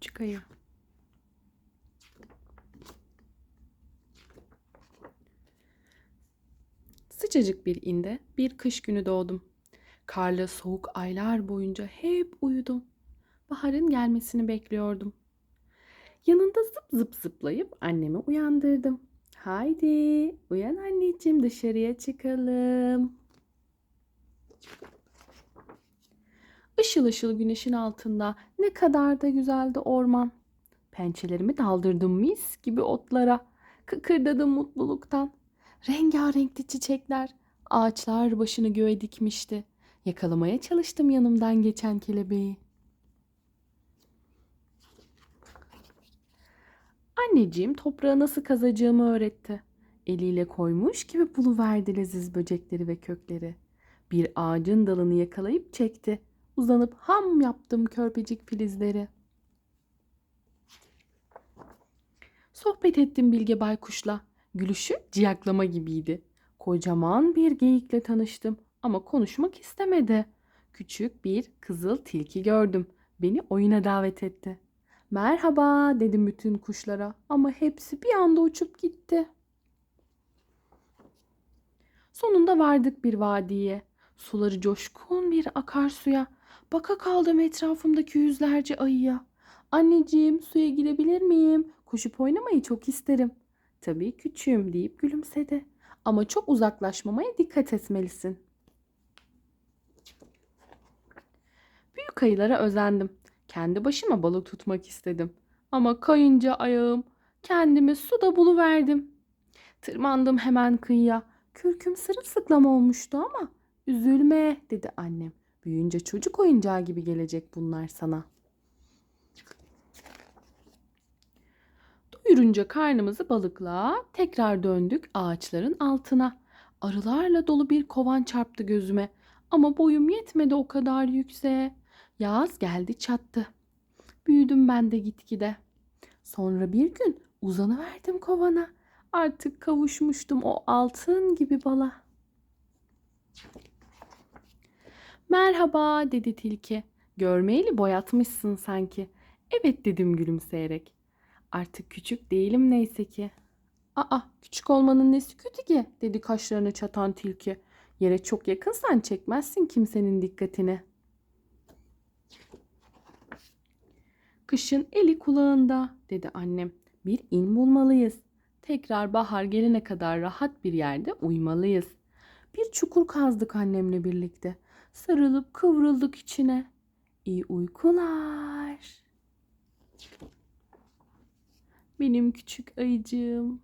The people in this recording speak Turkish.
küçük ayı. Sıcacık bir inde bir kış günü doğdum. Karlı soğuk aylar boyunca hep uyudum. Baharın gelmesini bekliyordum. Yanında zıp zıp zıplayıp annemi uyandırdım. Haydi uyan anneciğim dışarıya çıkalım. Işıl ışıl güneşin altında ne kadar da güzeldi orman. Pençelerimi daldırdım mis gibi otlara. Kıkırdadım mutluluktan. Rengarenkli çiçekler, ağaçlar başını göğe dikmişti. Yakalamaya çalıştım yanımdan geçen kelebeği. Anneciğim toprağı nasıl kazacağımı öğretti. Eliyle koymuş gibi buluverdi leziz böcekleri ve kökleri. Bir ağacın dalını yakalayıp çekti. Uzanıp ham yaptım körpecik filizleri. Sohbet ettim Bilge Baykuş'la. Gülüşü ciyaklama gibiydi. Kocaman bir geyikle tanıştım ama konuşmak istemedi. Küçük bir kızıl tilki gördüm. Beni oyuna davet etti. Merhaba dedim bütün kuşlara ama hepsi bir anda uçup gitti. Sonunda vardık bir vadiye. Suları coşkun bir akarsuya. Baka kaldım etrafımdaki yüzlerce ayıya. Anneciğim suya girebilir miyim? Koşup oynamayı çok isterim. Tabii küçüğüm deyip gülümsedi. Ama çok uzaklaşmamaya dikkat etmelisin. Büyük ayılara özendim. Kendi başıma balık tutmak istedim. Ama kayınca ayağım kendimi suda buluverdim. Tırmandım hemen kıyıya. Kürküm sırılsıklam olmuştu ama üzülme dedi annem. Büyüyünce çocuk oyuncağı gibi gelecek bunlar sana. Doyurunca karnımızı balıkla tekrar döndük ağaçların altına. Arılarla dolu bir kovan çarptı gözüme. Ama boyum yetmedi o kadar yükseğe. Yaz geldi çattı. Büyüdüm ben de gitgide. Sonra bir gün uzanıverdim kovana. Artık kavuşmuştum o altın gibi bala. Merhaba dedi tilki. Görmeyeli boyatmışsın sanki. Evet dedim gülümseyerek. Artık küçük değilim neyse ki. Aa küçük olmanın nesi kötü ki dedi kaşlarını çatan tilki. Yere çok yakınsan çekmezsin kimsenin dikkatini. Kışın eli kulağında dedi annem. Bir in bulmalıyız. Tekrar bahar gelene kadar rahat bir yerde uyumalıyız. Bir çukur kazdık annemle birlikte. Sarılıp kıvrıldık içine. İyi uykular. Benim küçük ayıcığım.